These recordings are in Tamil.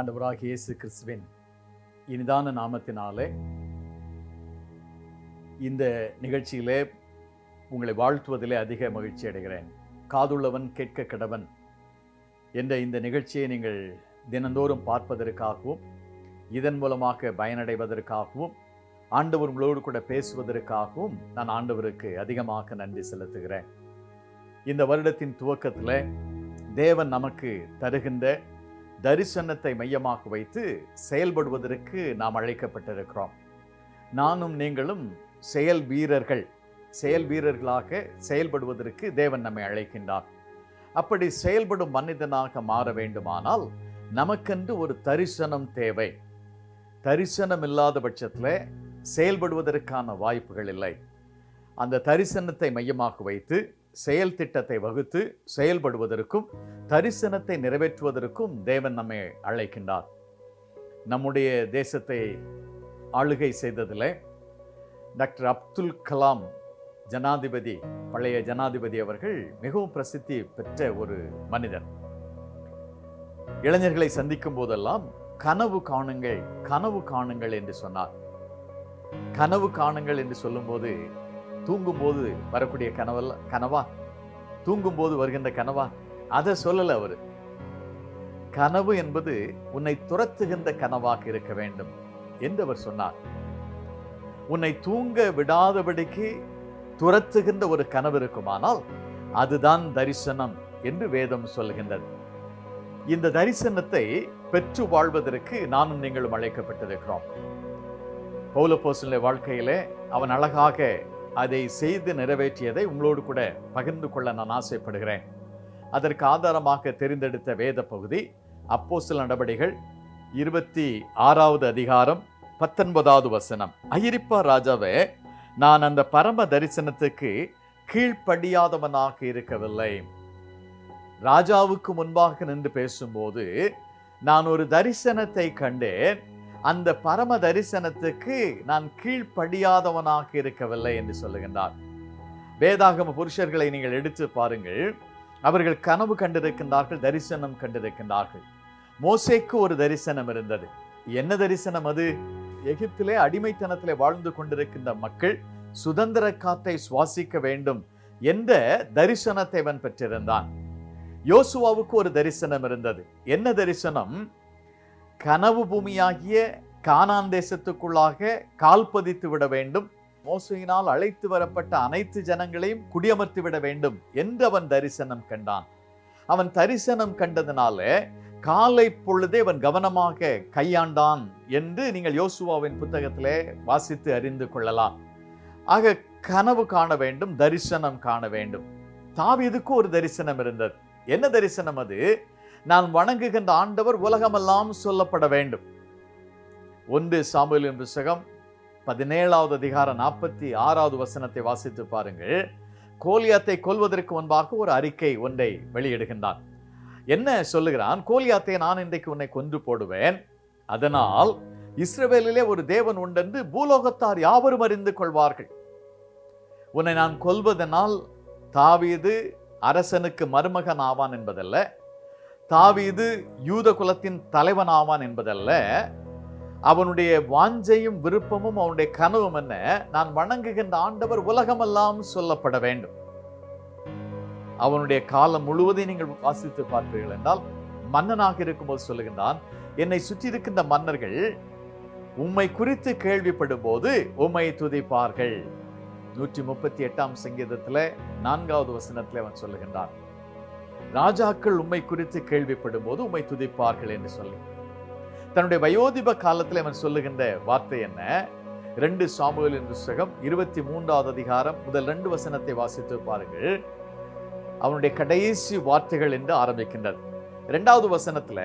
ஆண்டவராக இயேசு கிறிஸ்துவின் இனிதான நாமத்தினாலே இந்த நிகழ்ச்சியிலே உங்களை வாழ்த்துவதிலே அதிக மகிழ்ச்சி அடைகிறேன். காதுள்ளவன் கேட்க கிடவன் என்ற இந்த நிகழ்ச்சியை நீங்கள் தினந்தோறும் பார்ப்பதற்காகவும் இதன் மூலமாக பயனடைவதற்காகவும் ஆண்டவர் உங்களோடு கூட பேசுவதற்காகவும் நான் ஆண்டவருக்கு அதிகமாக நன்றி செலுத்துகிறேன். இந்த வருடத்தின் துவக்கத்தில் தேவன் நமக்கு தருகின்ற தரிசனத்தை மையமாக வைத்து செயல்படுவதற்கு நாம் அழைக்கப்பட்டிருக்கிறோம். நானும் நீங்களும் செயல் வீரர்கள் செயல் வீரர்களாக செயல்படுவதற்கு தேவன் நம்மை அழைக்கின்றார். அப்படி செயல்படும் மனிதனாக மாற வேண்டுமானால் நமக்கென்று ஒரு தரிசனம் தேவை. தரிசனம் இல்லாத பட்சத்தில் செயல்படுவதற்கான வாய்ப்புகள் இல்லை. அந்த தரிசனத்தை மையமாக வைத்து செயல் திட்டத்தை வகுத்து செயல்படுவதற்கும் தரிசனத்தை நிறைவேற்றுவதற்கும் தேவன் நம்மை அழைக்கின்றார். நம்முடைய தேசத்தை ஆளுகை செய்ததில் டாக்டர் அப்துல் கலாம் ஜனாதிபதி பழைய ஜனாதிபதி அவர்கள் மிகவும் பிரசித்தி பெற்ற ஒரு மனிதர். இளைஞர்களை சந்திக்கும் போதெல்லாம் கனவு காணுங்கள் கனவு காணுங்கள் என்று சொன்னார். கனவு காணுங்கள் என்று சொல்லும்போது தூங்கும்போது வரக்கூடிய கனவல்ல கனவா? தூங்கும்போது வருகின்ற கனவா? அதை சொல்லல அவரு. கனவு என்பது உன்னை துரத்துகின்ற கனவாக இருக்க வேண்டும் என்று அவர் சொன்னார். உன்னை தூங்க விடாதபடிக்கு துரத்துகின்ற ஒரு கனவு இருக்குமானால் அதுதான் தரிசனம் என்று வேதம் சொல்கின்றது. இந்த தரிசனத்தை பெற்று வாழ்வதற்கு நானும் நீங்களும் அழைக்கப்பட்டிருக்கிறோம். பௌலப்போசனுடைய வாழ்க்கையிலே அவன் அழகாக அதை செய்து நிறைவேற்றியதை உங்களோடு கூட பகிர்ந்து கொள்ள நான் ஆசைப்படுகிறேன். அதற்கு ஆதாரமாக தெரிந்தெடுத்த வேத பகுதி அப்போ சில நடவடிகள் இருபத்தி ஆறாவது அதிகாரம் பத்தொன்பதாவது வசனம். அயிரிப்பா ராஜாவே நான் அந்த பரம தரிசனத்துக்கு கீழ்ப்படியாதவனாக இருக்கவில்லை. ராஜாவுக்கு முன்பாக நின்று பேசும்போது நான் ஒரு தரிசனத்தை கண்டேன். அந்த பரம தரிசனத்துக்கு நான் கீழ்ப்படியாதவனாக இருக்கவில்லை என்று சொல்லுகின்றார். வேதாகம புருஷர்களை நீங்கள் எடுத்து பாருங்கள். அவர்கள் கனவு கண்டிருக்கின்றார்கள் தரிசனம் கண்டிருக்கின்றார்கள். மோசேக்கு ஒரு தரிசனம் இருந்தது. என்ன தரிசனம் அது? எகிப்திலே அடிமைத்தனத்திலே வாழ்ந்து கொண்டிருக்கின்ற மக்கள் சுதந்திர காற்றை சுவாசிக்க வேண்டும் என்ற தரிசனத்தை அவன் பெற்றிருந்தான். யோசுவாவுக்கு ஒரு தரிசனம் இருந்தது. என்ன தரிசனம்? கனவு பூமியாகிய கானான் தேசத்துக்குள்ளாக கால் பதித்து விட வேண்டும். மோசையினால் அழைத்து வரப்பட்ட அனைத்து ஜனங்களையும் குடியமர்த்து விட வேண்டும் என்று அவன் தரிசனம் கண்டான். அவன் தரிசனம் கண்டதுனால காலை பொழுதே அவன் கவனமாக கையாண்டான் என்று நீங்கள் யோசுவாவின் புத்தகத்திலே வாசித்து அறிந்து கொள்ளலாம். ஆக கனவு காண வேண்டும் தரிசனம் காண வேண்டும். தாவிதுக்கு ஒரு தரிசனம் இருந்தது. என்ன தரிசனம் அது? நான் வணங்குகின்ற ஆண்டவர் உலகமெல்லாம் சொல்லப்பட வேண்டும். ஒன்று சாமுவேலின் புஸ்தகம் பதினேழாவது அதிகாரம் நாற்பத்தி ஆறாவது வசனத்தை வாசித்து பாருங்கள். கோலியாத்தை கொல்வதற்கு முன்பாக ஒரு அறிக்கை ஒன்றை வெளியிடுகின்றான். என்ன சொல்லுகிறான்? கோலியாத்தை நான் இன்றைக்கு உன்னை கொன்று போடுவேன். அதனால் இஸ்ரவேலிலே ஒரு தேவன் உண்டென்று பூலோகத்தார் யாவரும் அறிந்து கொள்வார்கள். உன்னை நான் கொல்வதனால் தாவீது அரசனுக்கு மருமகன் ஆவான் என்பதல்ல தாவீது யூத குலத்தின் தலைவனாவான் என்பதல்ல. அவனுடைய வாஞ்சையும் விருப்பமும் அவனுடைய கனவும் என்ன? நான் வணங்குகின்ற ஆண்டவர் உலகமெல்லாம் சொல்லப்பட வேண்டும். அவனுடைய காலம் முழுவதையும் நீங்கள் வாசித்து பார்ப்பீர்கள் என்றால் மன்னனாக இருக்கும்போது சொல்லுகின்றான் என்னை சுற்றி இருக்கின்ற மன்னர்கள் உம்மை குறித்து கேள்விப்படும் போது உம்மை துதிப்பார்கள். நூற்றி முப்பத்தி எட்டாம் சங்கீதத்துல நான்காவது வசனத்தில் அவன் சொல்லுகின்றான் ராஜாக்கள் உம்மை குறித்து கேள்விப்படும் போது உம்மை துதிப்பார்கள் என்று சொல்லி. தன்னுடைய வயோதிப காலத்தில் அவன் சொல்லுகின்ற வார்த்தை என்ன? ரெண்டு சாமுவேலின் புஸ்தகம் இருபத்தி மூன்றாவது அதிகாரம் முதல் ரெண்டு வசனத்தை வாசித்து பாருங்கள். அவனுடைய கடைசி வார்த்தைகள் என்று ஆரம்பிக்கின்றது. இரண்டாவது வசனத்துல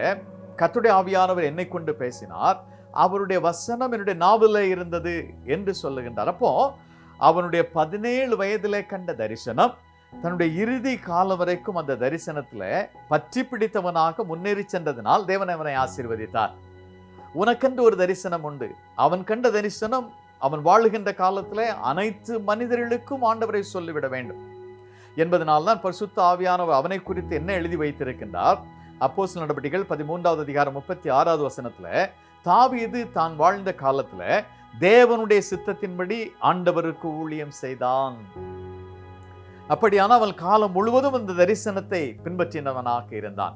கத்துடைய ஆவியானவர் என்னை கொண்டு பேசினார் அவருடைய வசனம் என்னுடைய நாவல இருந்தது என்று சொல்லுகின்றார். அப்போ அவனுடைய பதினேழு வயதிலே கண்ட தரிசனம் தன்னுடைய இறுதி காலம் வரைக்கும் அந்த தரிசனத்தில் பற்றி பிடித்தவனாக முன்னேறி சென்றதனால் தேவன் அவனை ஆசீர்வதித்தார். உனக்கென்று ஒரு தரிசனம் உண்டு. அவன் கண்ட தரிசனம் அவன் வாழுகின்ற காலத்தில் அனைத்து மனிதர்களுக்கும் ஆண்டவரை சொல்லிவிட வேண்டும். என்பதனால்தான் பரிசுத்த ஆவியானவர் அவனை குறித்து என்ன எழுதி வைத்திருக்கின்றார்? அப்போஸ் நடவடிக்கைகள் பதிமூன்றாவது அதிகாரம் முப்பத்தி ஆறாவது வசனத்தில் தாவீது தான் வாழ்ந்த காலத்தில் தேவனுடைய சித்தத்தின்படி ஆண்டவருக்கு ஊழியம் செய்தான். அப்படியான அவன் காலம் முழுவதும் இந்த தரிசனத்தை பின்பற்றினவனாக இருந்தான்.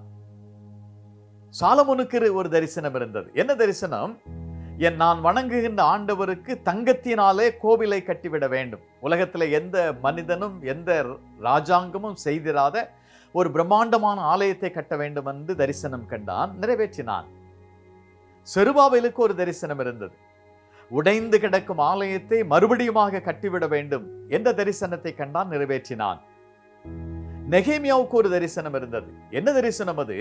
சாலமுனுக்கு ஒரு தரிசனம் இருந்தது. என்ன தரிசனம்? என் நான் வணங்குகின்ற ஆண்டவருக்கு தங்கத்தினாலே கோவிலை கட்டிவிட வேண்டும். உலகத்துல எந்த மனிதனும் எந்த ராஜாங்கமும் செய்திராத ஒரு பிரம்மாண்டமான ஆலயத்தை கட்ட வேண்டும் என்று தரிசனம் கண்டான் நிறைவேற்றினான். செருபாவிலுக்கு ஒரு தரிசனம் இருந்தது. உடைந்து கிடக்கும் ஆலயத்தை மறுபடியுமாக கட்டிவிட வேண்டும் என்ற தரிசனத்தை கண்டான் நிறைவேற்றினான். நெகேமியாவுக்கு ஒரு தரிசனம் இருந்தது. என்ன தரிசனம் அது?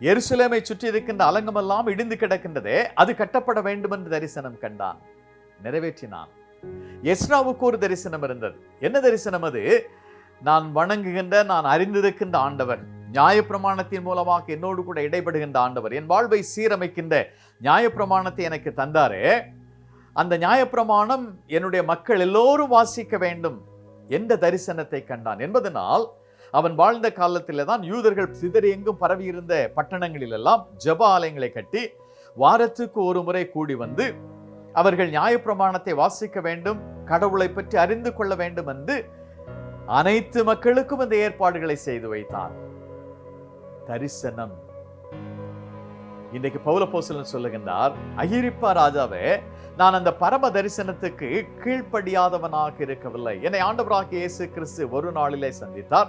எருசலேமை சுற்றி இருக்கின்ற அலங்கமெல்லாம் இடிந்து கிடக்கின்றதே அது கட்டப்பட வேண்டும் என்று தரிசனம் கண்டான் நிறைவேற்றினான். எஸ்ராவுக்கு ஒரு தரிசனம் இருந்தது. என்ன தரிசனம் அது? நான் வணங்குகின்ற நான் அறிந்திருக்கின்ற ஆண்டவர் நியாயப்பிரமாணத்தின் மூலமாக என்னோடு கூட இடைபடுகின்ற ஆண்டவர் என் வாழ்வை சீரமைக்கின்ற நியாயப்பிரமாணத்தை எனக்கு தந்தாரே அந்த நியாயப்பிரமாணம் என்னுடைய மக்கள் எல்லோரும் வாசிக்க வேண்டும் என்ற தரிசனத்தை கண்டான். என்பதனால் அவன் வாழ்ந்த காலத்தில் தான் யூதர்கள் சிதறி எங்கும் பரவி இருந்த பட்டணங்களில் எல்லாம் ஜப ஆலயங்களை கட்டி வாரத்துக்கு ஒரு முறை கூடி வந்து அவர்கள் நியாயப்பிரமாணத்தை வாசிக்க வேண்டும் கடவுளை பற்றி அறிந்து கொள்ள வேண்டும் என்று அனைத்து மக்களுக்கும் இந்த ஏற்பாடுகளை செய்து வைத்தான். தரிசனம். இன்றைக்கு பௌலப்போசலன் சொல்லுகின்றார் அகிரிப்பா ராஜாவே நான் அந்த பரம தரிசனத்துக்கு கீழ்ப்படியாதவனாக இருக்கவில்லை. என்னை ஆண்டவராக இயேசு கிறிஸ்து ஒரு நாளிலே சந்தித்தார்.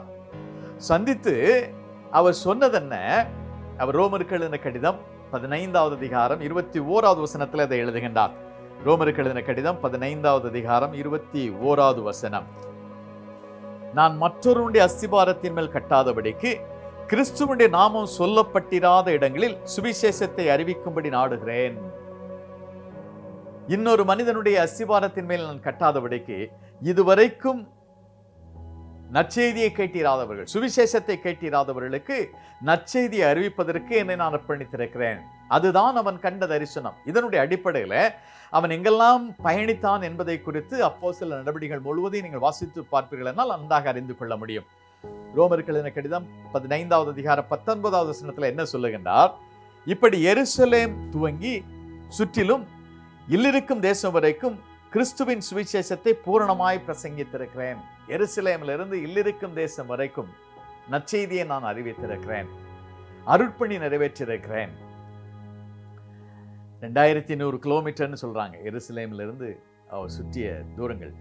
சந்தித்து அவர் சொன்னதென்ன? அவர் ரோமருக்கு கடிதம் பதினைந்தாவது அதிகாரம் இருபத்தி ஓராவது வசனத்தில் அதை எழுதுகின்றார். ரோமருக்கு எழுதின கடிதம் பதினைந்தாவது அதிகாரம் இருபத்தி ஓராவது வசனம். நான் மற்றொருடைய அஸ்திபாரத்தின் மேல் கட்டாதபடிக்கு கிறிஸ்துவனுடைய நாமம் சொல்லப்பட்டிராத இடங்களில் சுவிசேஷத்தை அறிவிக்கும்படி நாடுகிறேன். இன்னொரு மனிதனுடைய அஸ்திவாரத்தின் மேல் நான் கட்டாதபடிக்கு இதுவரைக்கும் நற்செய்தியை கேட்டிராதவர்கள் சுவிசேஷத்தை கேட்டிராதவர்களுக்கு நற்செய்தியை அறிவிப்பதற்கு என்னை நான் அர்ப்பணித்திருக்கிறேன். அதுதான் அவன் கண்ட தரிசனம். இதனுடைய அடிப்படையில அவன் எங்கெல்லாம் பயணித்தான் என்பதை குறித்து அப்போ சில நடவடிக்கைகள் முழுவதையும் நீங்கள் வாசித்து பார்ப்பீர்கள் என்றால் நன்றாக அறிந்து கொள்ள முடியும். ரோமர்கள் கடிதம்? பதினைந்தாவது அதிகார பத்தொன்பதாவது வசனத்துல என்ன சொல்லுகின்றார்? இப்படி எருசலேம் துவங்கி சுற்றிலும் இல்லிருக்கும் தேசம் வரைக்கும் கிறிஸ்துவின் சுவிசேஷத்தை பூரணமாய் பிரசங்கித்திருக்கிறேன். எருசலேமிலிருந்து இல்லிருக்கும் தேசம் வரைக்கும் நற்செய்தியை நான் அறிவித்திருக்கிறேன். அருட்பணி நிறைவேற்றிருக்கிறேன். ரெண்டாயிரத்தி நூறு கிலோமீட்டர்னு சொல்கிறாங்க எருசலேமிலிருந்து அவர் சுற்றிய தூரங்கள்.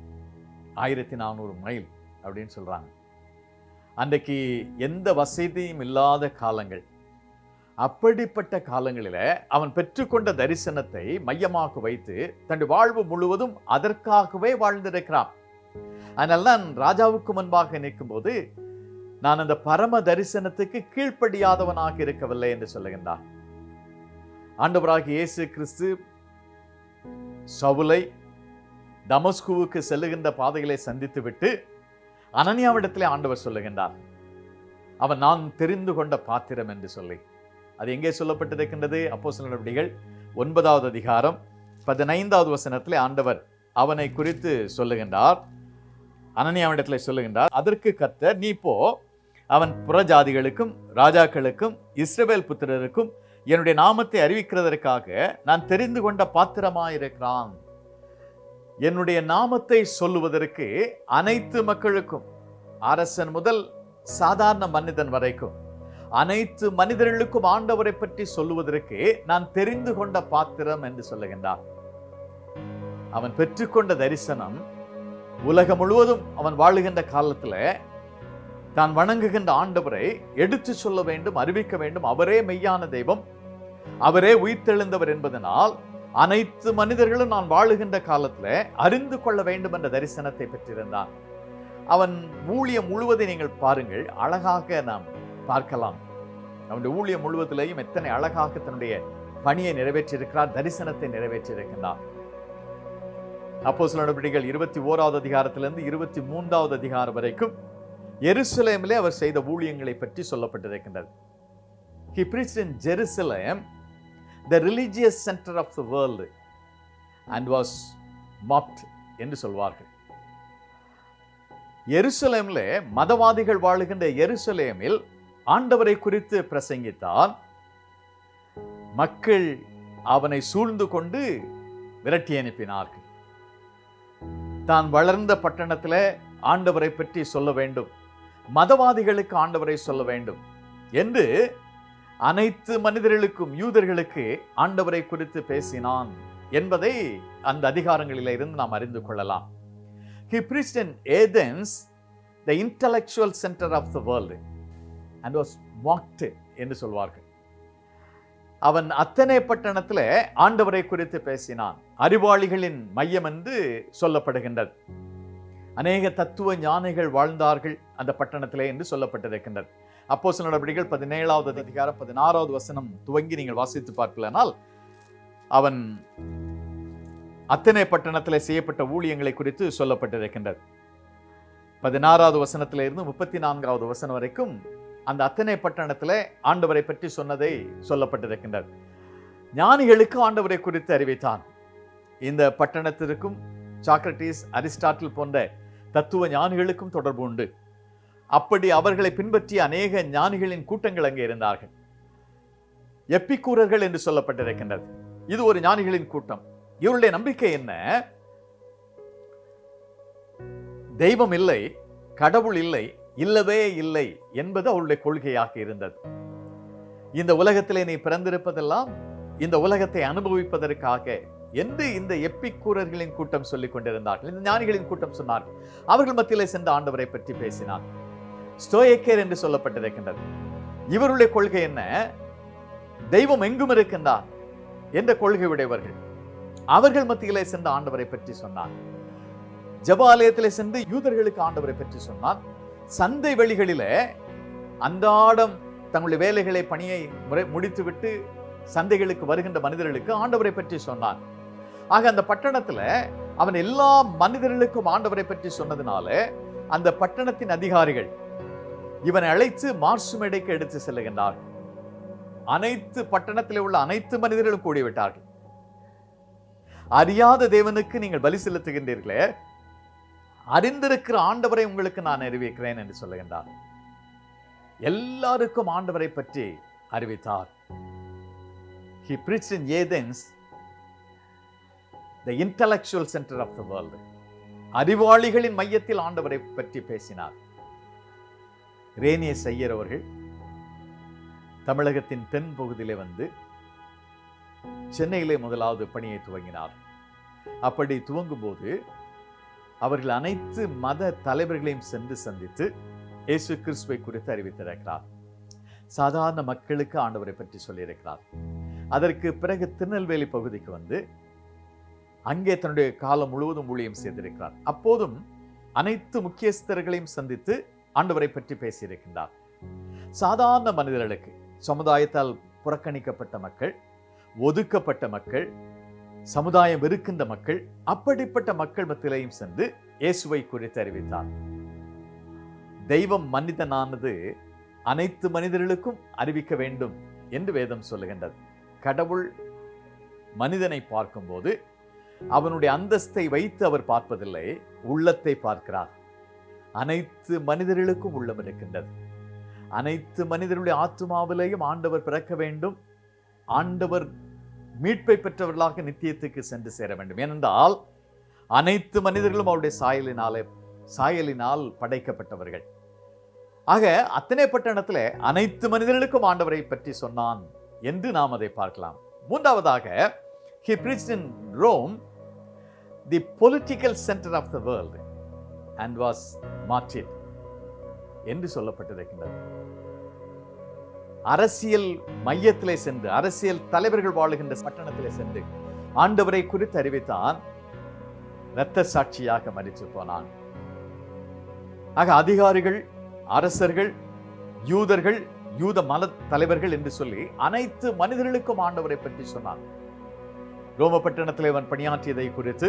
ஆயிரத்தி நானூறு மைல் அப்படின்னு சொல்கிறாங்க அன்றைக்கு எந்த வசதியும் இல்லாத காலங்கள். அப்படிப்பட்ட காலங்களில அவன் பெற்றுக்கொண்ட தரிசனத்தை மையமாக வைத்து தன் வாழ்வு முழுவதும் அதற்காகவே வாழ்ந்திருக்கிறான். அதனால் தான் ராஜாவுக்கு முன்பாக நிற்கும் போது நான் அந்த பரம தரிசனத்துக்கு கீழ்ப்படியாதவனாக இருக்கவில்லை என்று சொல்லுகின்றான். ஆண்டவராக இயேசு கிறிஸ்து சவுலை தமஸ்குவுக்கு செல்லுகின்ற பாதைகளை சந்தித்து விட்டு அனனியாவிடத்திலே ஆண்டவர் சொல்லுகின்றார். அவன் நான் தெரிந்து கொண்ட பாத்திரம் என்று சொல்லி. அது எங்கே சொல்லப்பட்டிருக்கின்றது? அப்போ சில நடவடிக்கைகள் ஒன்பதாவது அதிகாரம் பதினைந்தாவது வசனத்திலே ஆண்டவர் அவனை குறித்து சொல்லுகின்றார். அனனியாவிடத்தில் சொல்லுகின்றார் அதற்கு கத்த நீ போ. அவன் புறஜாதிகளுக்கும் ராஜாக்களுக்கும் இஸ்ரவேல் புத்திரருக்கும் என்னுடைய நாமத்தை அறிவிக்கிறதற்காக நான் தெரிந்து கொண்ட பாத்திரமாயிருக்கிறான். என்னுடைய நாமத்தை சொல்லுவதற்கு அனைத்து மக்களுக்கும் அரசன் முதல் சாதாரண மனிதன் வரைக்கும் அனைத்து மனிதர்களுக்கும் ஆண்டவரை பற்றி சொல்லுவதற்கு நான் தெரிந்து கொண்ட பாத்திரம் என்று சொல்லுகின்றார் அவன் பெற்றுக்கொண்ட தரிசனம் உலகம் முழுவதும் அவன் வாழுகின்ற காலத்தில் தான் வணங்குகின்ற ஆண்டவரை எடுத்து சொல்ல வேண்டும் அறிவிக்க வேண்டும். அவரே மெய்யான தெய்வம். அவரே உயிர்த்தெழுந்தவர் என்பதனால் அனைத்து மனிதர்களும் நான் வாழுகின்ற காலத்துல அறிந்து கொள்ள வேண்டும் என்ற தரிசனத்தை பெற்றிருந்தான். அவன் ஊழியம் முழுவதை நீங்கள் பாருங்கள் அழகாக நாம் பார்க்கலாம். அவனுடைய ஊழியம் முழுவதிலேயும் எத்தனை அழகாக தன்னுடைய பணியை நிறைவேற்றியிருக்கிறார் தரிசனத்தை நிறைவேற்றியிருக்கின்றார். அப்போ சில நடவடிக்கைகள் இருபத்தி ஓராவது அதிகாரத்திலிருந்து இருபத்தி மூன்றாவது அதிகாரம் வரைக்கும் எருசலேமிலே அவர் செய்த ஊழியங்களை பற்றி சொல்லப்பட்டிருக்கின்றது. He preached in Jerusalem the religious centre of the world and was mocked என்று சொல்வார்கள். எருசலேமில் மதவாதிகள் வாழுகின்ற எருசலேமில் ஆண்டவரை குறித்து பிரசங்கித்தான் மக்கள் அவனை சூழ்ந்து கொண்டு விரட்டி அனுப்பினார்கள். தான் வளர்ந்த பட்டணத்தில் ஆண்டவரை பற்றி சொல்ல வேண்டும். மதவாதிகளுக்கு ஆண்டவரை சொல்ல வேண்டும் என்று அனைத்து மனிதர்களுக்கும் யூதர்களுக்கு ஆண்டவரை குறித்து பேசினான் என்பதை அந்த அதிகாரங்களில் இருந்து நாம் அறிந்து கொள்ளலாம். He preached in Athens, the intellectual center of the world, and was என்று சொல்வார்கள். அவன் அத்தனை பட்டணத்தில் ஆண்டவரை குறித்து பேசினான். அறிவாளிகளின் மையம் என்று சொல்லப்படுகின்றது. அநேக தத்துவ ஞானிகள் வாழ்ந்தார்கள் அந்த பட்டணத்திலே என்று சொல்லப்பட்டிருக்கின்றது. அப்போ சில நடவடிக்கைகள் பதினேழாவது அதிகாரம் பதினாறாவது வசனம் துவங்கி நீங்கள் வாசித்து பார்க்கலனால் அவன் அத்தனை பட்டணத்தில் செய்யப்பட்ட ஊழியங்களை குறித்து சொல்லப்பட்டிருக்கின்றது. பதினாறாவது வசனத்தில் இருந்து முப்பத்தி நான்காவது வசனம் வரைக்கும் அந்த அத்தனை பட்டணத்தில் ஆண்டவரை பற்றி சொன்னதை சொல்லப்பட்டிருக்கின்றது. ஞானிகளுக்கு ஆண்டவரை குறித்து அறிவித்தான். இந்த பட்டணத்திற்கும் சாக்ரட்டிஸ் அரிஸ்டாட்டில் போன்ற தத்துவ ஞானிகளுக்கும் தொடர்பு உண்டு. அப்படி அவர்களை பின்பற்றிய அநேக ஞானிகளின் கூட்டங்கள் அங்கே இருந்தார்கள். எப்பிக்கூரர்கள் என்று சொல்லப்பட்டிருக்கின்றது. இது ஒரு ஞானிகளின் கூட்டம். இவருடைய நம்பிக்கை என்ன? தெய்வம் இல்லை கடவுள் இல்லை இல்லவே இல்லை என்பது அவருடைய கொள்கையாக இருந்தது. இந்த உலகத்திலே நீ பிறந்திருப்பதெல்லாம் இந்த உலகத்தை அனுபவிப்பதற்காக என்று இந்த எப்பிக்கூரர்களின் கூட்டம் சொல்லிக் கொண்டிருந்தார்கள் இந்த ஞானிகளின் கூட்டம் சொன்னார்கள். அவர்கள் மத்தியிலே சென்ற ஆண்டவரை பற்றி பேசினார் ஸ்டோயக்கர் என்று சொல்லப்பட்டிருக்கின்றது. இவருடைய கொள்கை என்ன? தெய்வம் எங்கும் இருக்கின்றார் என்ற கொள்கை உடையவர்கள். அவர்கள் மத்தியிலே சென்று ஆண்டவரை பற்றி சொன்னார். ஜபாலயத்திலே சென்று யூதர்களுக்கு ஆண்டவரை பற்றி சொன்னார். சந்தை வெளிகளிலே அன்றாடம் தங்களுடைய வேலைகளை பணியை முறை முடித்துவிட்டு சந்தைகளுக்கு வருகின்ற மனிதர்களுக்கு ஆண்டவரை பற்றி சொன்னான் ஆக அந்த பட்டணத்துல அவன் எல்லா மனிதர்களுக்கும் ஆண்டவரை பற்றி சொன்னதுனால அந்த பட்டணத்தின் அதிகாரிகள் இவனை அழைத்து மார்சு மேடைக்கு எடுத்து செல்லுகின்றார்கள் அனைத்து பட்டணத்தில் உள்ள அனைத்து மனிதர்களும் கூடிவிட்டார்கள். அறியாத தேவனுக்கு நீங்கள் பலி செலுத்துகின்றீர்களே. அறிந்திருக்கிற ஆண்டவரை உங்களுக்கு நான் அறிவிக்கிறேன் என்று சொல்லுகின்றார். எல்லாருக்கும் ஆண்டவரை பற்றி அறிவித்தார். He preach in Athens the intellectual centre of the world அறிவாளிகளின் மையத்தில் ஆண்டவரை பற்றி பேசினார். ரேனியஸ் ஐயர் அவர்கள் தமிழகத்தின் தென் பகுதியிலே வந்து சென்னையிலே முதலாவது பணியை துவங்கினார். அப்படி துவங்கும் போது அவர்கள் அனைத்து மத தலைவர்களையும் சென்று சந்தித்து இயேசு கிறிஸ்துவை குறித்து அறிவித்திருக்கிறார். சாதாரண மக்களுக்கு ஆண்டவரை பற்றி சொல்லியிருக்கிறார். அதற்கு பிறகு திருநெல்வேலி பகுதிக்கு வந்து அங்கே தன்னுடைய காலம் முழுவதும் ஊழியம் செய்திருக்கிறார். அப்போதும் அனைத்து முக்கியஸ்தர்களையும் சந்தித்து ஆண்டவரை பற்றி பேசியிருக்கின்றார். சாதாரண மனிதர்களுக்கு சமுதாயத்தால் புறக்கணிக்கப்பட்ட மக்கள் ஒதுக்கப்பட்ட மக்கள் சமுதாயம் இருக்கின்ற மக்கள் அப்படிப்பட்ட மக்கள் மத்தியிலையும் சென்று இயேசுவை குறித்து அறிவித்தார். தெய்வம் மனிதனானது அனைத்து மனிதர்களுக்கும் அறிவிக்க வேண்டும் என்று வேதம் சொல்லுகின்றது. கடவுள் மனிதனை பார்க்கும்போது அவனுடைய அந்தஸ்தை வைத்து அவர் பார்ப்பதில்லை உள்ளத்தை பார்க்கிறார். அனைத்து மனிதர்களுக்கும் உள்ளம் இருக்கின்றது. அனைத்து மனிதர்களுடைய ஆத்மாவிலேயும் ஆண்டவர் பிறக்க வேண்டும். ஆண்டவர் மீட்பை பெற்றவர்களாக நித்தியத்துக்கு சென்று சேர வேண்டும். ஏனென்றால் அனைத்து மனிதர்களும் அவருடைய சாயலினாலே சாயலினால் படைக்கப்பட்டவர்கள். ஆக அத்தனை பட்டணத்தில் அனைத்து மனிதர்களுக்கும் ஆண்டவரை பற்றி சொன்னான் என்று நாம் அதை பார்க்கலாம். மூன்றாவதாக he preach in Rome the political centre of the world and was martyred என்று சொல்லப்பட்டிருக்கின்றது. அரசியல் மையத்திலே சென்று அரசியல் தலைவர்கள் வாழுகின்ற பட்டணத்திலே சென்று ஆண்டவரை குறித்து அறிவித்தான் இரத்த சாட்சியாக மறித்து போனான். ஆக அதிகாரிகள் அரசர்கள் யூதர்கள் யூத மத தலைவர்கள் என்று சொல்லி அனைத்து மனிதர்களுக்கும் ஆண்டவரை பற்றி சொன்னான். ரோம பட்டணத்தில் அவன் பணியாற்றியதை குறித்து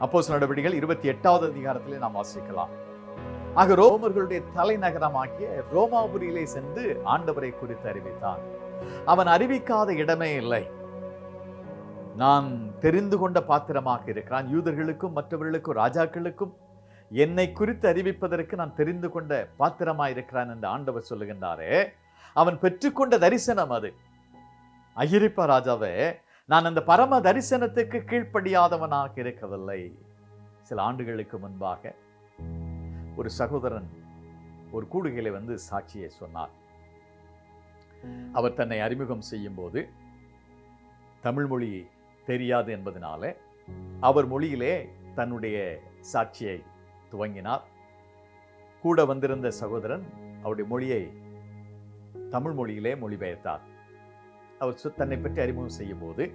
அப்போஸ் நடவடிக்கைகள் இருபத்தி எட்டாவது அதிகாரத்திலே நாம் வாசிக்கலாம். ஆக ரோமர்களுடைய தலைநகரமாகிய ரோமாபுரியிலே சென்று ஆண்டவரை குறித்து அறிவித்தான். அவன் அறிவிக்காத இடமே இல்லை. நான் தெரிந்து கொண்ட பாத்திரமாக இருக்கிறான். யூதர்களுக்கும் மற்றவர்களுக்கும் ராஜாக்களுக்கும் என்னை குறித்து அறிவிப்பதற்கு நான் தெரிந்து கொண்ட பாத்திரமாக இருக்கிறான் என்று ஆண்டவர் சொல்லுகின்றாரே. அவன் பெற்றுக்கொண்ட தரிசனம் அது. அகிரிப்பா ராஜாவே நான் அந்த பரம தரிசனத்துக்கு கீழ்ப்படியாதவனாக இருக்கவில்லை. சில ஆண்டுகளுக்கு முன்பாக ஒரு சகோதரன் ஒரு கூடுகையில வந்து சாட்சியை சொன்னார். அவர் தன்னை அறிமுகம் செய்யும் போது தமிழ் மொழி தெரியாது என்பதனால அவர் மொழியிலே தன்னுடைய சாட்சியை துவங்கினார். கூட வந்திருந்த சகோதரன் அவருடைய மொழியை தமிழ் மொழியிலே மொழிபெயர்த்தார். அவர் சொ- தன்னை பற்றி அறிமுகம் செய்யும் போது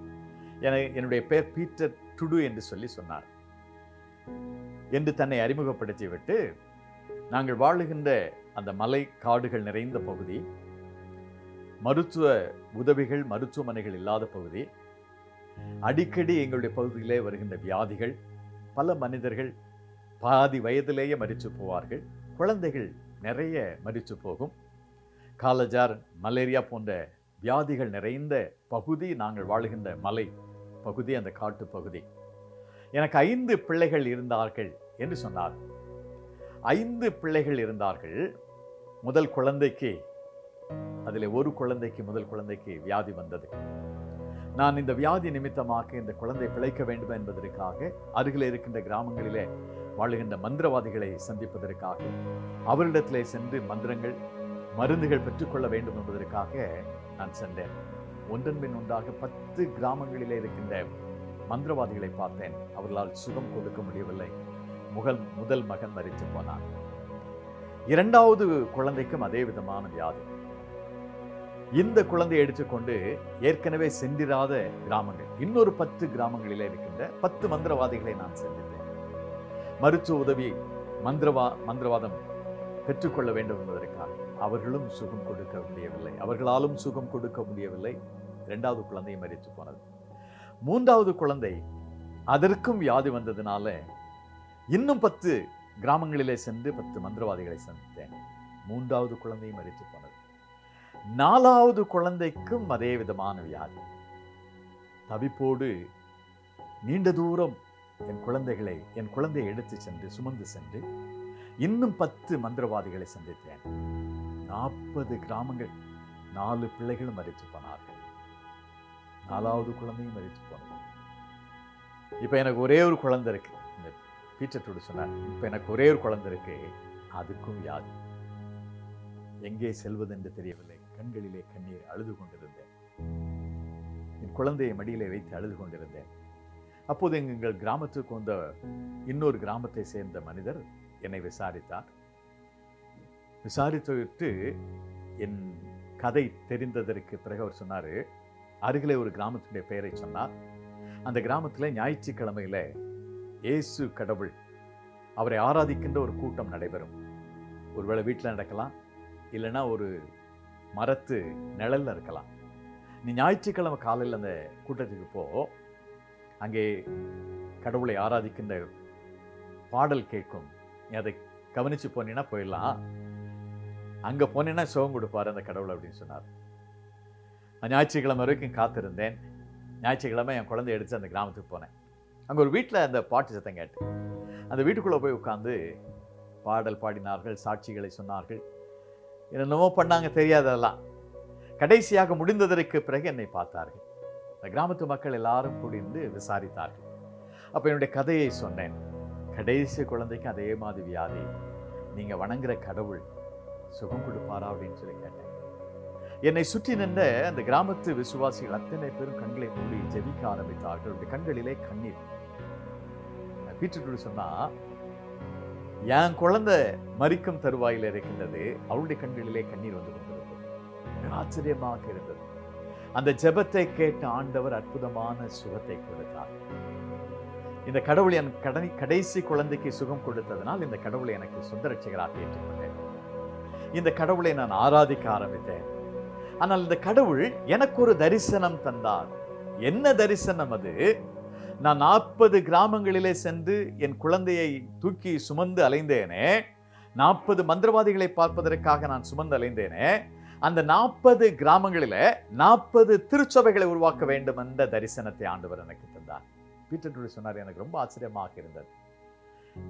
என்னுடைய பெயர் பீட்டர் டுடு என்று சொல்லி சொன்னார். என்று தன்னை அறிமுகப்படுத்திவிட்டு நாங்கள் வாழுகின்ற அந்த மலை காடுகள் நிறைந்த பகுதி மருத்துவ உதவிகள் மருத்துவமனைகள் இல்லாத பகுதி அடிக்கடி எங்களுடைய பகுதியிலே வருகின்ற வியாதிகள் பல மனிதர்கள் பாதி வயதிலேயே மறித்து போவார்கள் குழந்தைகள் நிறைய மறித்து போகும். காலஜார் மலேரியா போன்ற வியாதிகள் நிறைந்த பகுதி நாங்கள் வாழுகின்ற மலை பகுதி அந்த காட்டு பகுதி. எனக்கு ஐந்து பிள்ளைகள் இருந்தார்கள் என்று சொன்னார். ஐந்து பிள்ளைகள் இருந்தார்கள். முதல் குழந்தைக்கு அதில் ஒரு குழந்தைக்கு முதல் குழந்தைக்கு வியாதி வந்தது. நான் இந்த வியாதி நிமித்தமாக இந்த குழந்தை பிழைக்க வேண்டும் என்பதற்காக அருகில் இருக்கின்ற கிராமங்களிலே வாழுகின்ற மந்திரவாதிகளை சந்திப்பதற்காக அவரிடத்திலே சென்று மந்திரங்கள் மருந்துகள் பெற்றுக்கொள்ள வேண்டும் என்பதற்காக நான் சென்றேன். ஒன்றன் பின் ஒன்றாக பத்து கிராமங்களிலே இருக்கின்ற மந்திரவாதிகளை பார்த்தேன். அவர்களால் சுகம் கொடுக்க முடியவில்லை. முகல் முதல் மகன் மறித்து போனான். இரண்டாவது குழந்தைக்கும் அதே விதமான வியாதி. இந்த குழந்தையை எடுத்துக்கொண்டு ஏற்கனவே சென்றிராத கிராமங்கள் இன்னொரு பத்து கிராமங்களிலே இருக்கின்ற பத்து மந்திரவாதிகளை நான் சந்தித்தேன். மருத்துவ உதவி மந்திரவா மந்திரவாதம் பெற்றுக்கொள்ள வேண்டும் என்பதற்காக. அவர்களும் சுகம் கொடுக்க முடியவில்லை. அவர்களாலும் சுகம் கொடுக்க முடியவில்லை. இரண்டாவது குழந்தை மறித்து போனது. மூன்றாவது குழந்தை அதற்கும் வியாதி வந்ததுனால இன்னும் பத்து கிராமங்களிலே சென்று பத்து மந்திரவாதிகளை சந்தித்தேன். மூன்றாவது குழந்தையும் மறித்து போனது. நாலாவது குழந்தைக்கும் அதே விதமான வியாதி. தவிப்போடு நீண்ட தூரம் என் குழந்தைகளை என் குழந்தையை எடுத்து சென்று சுமந்து சென்று இன்னும் பத்து மந்திரவாதிகளை சந்தித்தேன். நாற்பது கிராமங்கள் நாலு பிள்ளைகளும் மறித்து போனார்கள். நாலாவது குழந்தையும் மறித்து போனது. இப்போ எனக்கு ஒரே ஒரு குழந்தை இருக்கு. இந்த பீச்சட்டோடு சொன்னார் இப்போ எனக்கு ஒரே ஒரு குழந்தை இருக்கு. அதுக்கும் வியாதி. எங்கே செல்வது என்று தெரியவில்லை. கண்களிலே கண்ணீர் அழுது கொண்டிருந்தேன். என் குழந்தையை மடியிலே வைத்து அழுது கொண்டிருந்தேன். அப்போது எங்கள் கிராமத்துக்கு வந்த இன்னொரு கிராமத்தை சேர்ந்த மனிதர் என்னை விசாரித்தார். விசாரித்துவிட்டு என் கதை தெரிந்ததற்கு பிறகு அவர் சொன்னார் அருகிலே ஒரு கிராமத்தினுடைய பெயரை சொன்னார். அந்த கிராமத்தில் ஞாயிற்றுக்கிழமையில இயேசு கடவுள் அவரை ஆராதிக்கின்ற ஒரு கூட்டம் நடைபெறும். ஒருவேளை வீட்டில் நடக்கலாம் இல்லைன்னா ஒரு மரத்து நிழல்ல இருக்கலாம். நீ ஞாயிற்றுக்கிழமை காலையில் அந்த கூட்டத்துக்கு போ அங்கே கடவுளை ஆராதிக்கின்ற பாடல் கேட்கும். நீ அதை கவனித்து போனீங்கன்னா போயிடலாம். அங்க போனேன்னா சுகம் கொடுப்பாரு அந்த கடவுள் அப்படின்னு சொன்னார். நான் ஞாயிற்றுக்கிழமை வரைக்கும் காத்திருந்தேன். ஞாயிற்றுக்கிழமை என் குழந்தைய எடுத்து அந்த கிராமத்துக்கு போனேன். அங்கே ஒரு வீட்டில் அந்த பாட்டு சத்தம் கேட்டு அந்த வீட்டுக்குள்ளே போய் உட்காந்து பாடல் பாடினார்கள் சாட்சிகளை சொன்னார்கள். என்னென்னமோ பண்ணாங்க தெரியாததெல்லாம் கடைசியாக முடிந்ததற்கு பிறகு என்னை பார்த்தார்கள். அந்த கிராமத்து மக்கள் எல்லாரும் கூடிந்து விசாரித்தார்கள். அப்போ என்னுடைய கதையை சொன்னேன். கடைசி குழந்தைக்கு அதே மாதிரி வியாதி. நீங்கள் வணங்குற கடவுள் சுகம் கொடுப்பாரா அப்படின்னு சொல்லி கேட்டேன். என்னை சுற்றி நின்ற அந்த கிராமத்து விசுவாசிகள் அத்தனை பேரும் கண்களை மூடி ஜெபிக்க ஆரம்பித்தார்கள். அவருடைய கண்களிலே கண்ணீர். பீட்டர் சொன்னா என் குழந்தை மறிக்கும் தருவாயில் இருக்கின்றது. அவளுடைய கண்களிலே கண்ணீர் வந்து கொண்டிருந்தது ஆச்சரியமாக இருந்தது. அந்த ஜெபத்தை கேட்ட ஆண்டவர் அற்புதமான சுகத்தை கொடுத்தார். இந்த கடவுள் என் கடை கடைசி குழந்தைக்கு சுகம் கொடுத்ததனால் இந்த கடவுளை எனக்கு சுந்தரட்சகராக ஏற்றுக்கொண்டேன். இந்த கடவுளை நான் ஆராதிக்க ஆரம்பித்தேன். ஆனால் இந்த கடவுள் எனக்கு ஒரு தரிசனம் தந்தார். என்ன தரிசனம் அது? நான் நாற்பது கிராமங்களிலே சென்று என் குழந்தையை தூக்கி சுமந்து அலைந்தேனே நாற்பது மந்திரவாதிகளை பார்ப்பதற்காக நான் சுமந்து அலைந்தேனே அந்த நாற்பது கிராமங்களில நாற்பது திருச்சபைகளை உருவாக்க வேண்டும் என்ற தரிசனத்தை ஆண்டவர் எனக்கு தந்தார். பீட்டர் சொன்னார் எனக்கு ரொம்ப ஆச்சரியமாக இருந்தது.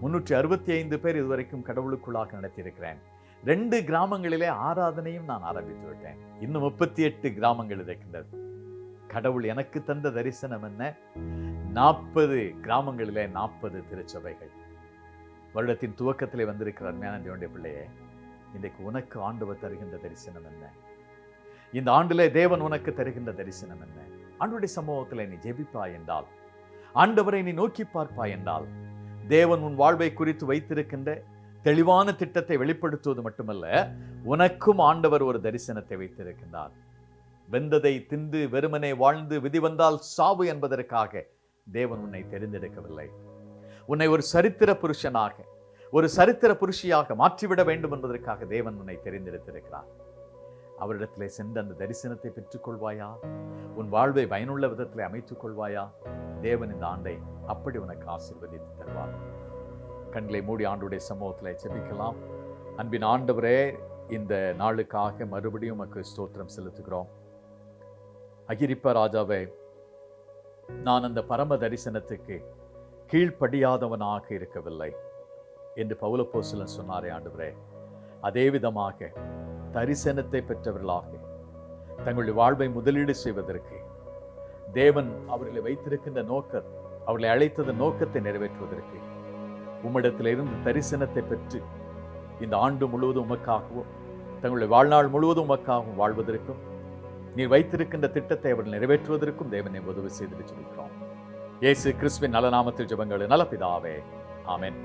முன்னூற்றி அறுபத்தி ஐந்து பேர் இதுவரைக்கும் கடவுளுக்குள்ளாக நடத்தியிருக்கிறேன். ரெண்டு கிராமங்களிலே ஆராதனையும் நான் ஆரம்பித்து விட்டேன். இன்னும் முப்பத்தி எட்டு கிராமங்கள் இருக்கின்றது. கடவுள் எனக்கு தந்த தரிசனம் என்ன? நாற்பது கிராமங்களிலே நாற்பது திருச்சபைகள். வருடத்தின் துவக்கத்திலே வந்திருக்கிற அருமையான பிள்ளையே இன்றைக்கு உனக்கு ஆண்டவர் தருகின்ற தரிசனம் என்ன? இந்த ஆண்டிலே தேவன் உனக்கு தருகின்ற தரிசனம் என்ன? ஆண்டுடைய சம்பவத்தில் நீ ஜெபிப்பாய் என்றால் ஆண்டவரை நீ நோக்கி பார்ப்பாய் என்றால் தேவன் உன் வாழ்வை குறித்து வைத்திருக்கின்ற தெளிவான திட்டத்தை வெளிப்படுத்துவது மட்டுமல்ல உனக்கும் ஆண்டவர் ஒரு தரிசனத்தை வைத்திருக்கின்றார். வெந்ததை தின்று வெறுமனே வாழ்ந்து விதி வந்தால் சாவு என்பதற்காக தேவன் உன்னை தெரிந்தெடுக்கவில்லை. உன்னை ஒரு சரித்திர புருஷனாக ஒரு சரித்திர புருஷியாக மாற்றிவிட வேண்டும் என்பதற்காக தேவன் உன்னை தெரிந்தெடுத்திருக்கிறார். அவரிடத்திலே சென்று அந்த தரிசனத்தை பெற்றுக்கொள்வாயா? உன் வாழ்வை பயனுள்ள விதத்தில் அமைத்துக் கொள்வாயா தேவன் இந்த ஆண்டை அப்படி உனக்கு ஆசீர்வதித்து தருவார். கண்களை மூடி ஆண்டுடைய சமூகத்தில் ஜெபிக்கலாம். அன்பின் ஆண்டவரே இந்த நாளுக்காக மறுபடியும் உமக்கு ஸ்தோத்திரம் செலுத்துகிறோம். அகிரிப்ப ராஜாவே நான் அந்த பரம தரிசனத்துக்கு கீழ்ப்படியாதவனாக இருக்கவில்லை என்று பௌலப்போஸ்தலன் சொன்னாரே ஆண்டவரே. அதே விதமாக தரிசனத்தை பெற்றவர்களாக தங்களுடைய வாழ்வை முதலீடு செய்வதற்கு தேவன் அவர்களை வைத்திருக்கின்ற நோக்கம் அவர்களை அழைத்ததன் நோக்கத்தை நிறைவேற்றுவதற்கு உம்மிடத்திலிருந்து தரிசனத்தை பெற்று இந்த ஆண்டு முழுவதும் உமக்காகவும் தங்களுடைய வாழ்நாள் முழுவதும் உமக்காகவும் வாழ்வதற்கும் நீர் வைத்திருக்கின்ற திட்டத்தை அவர்கள் நிறைவேற்றுவதற்கும் தேவனை உதவி செய்து சொல்லிக்கிறோம் இயேசு கிறிஸ்துவின் நல நாமத்தில் ஜெபங்கள் ஆமேன்.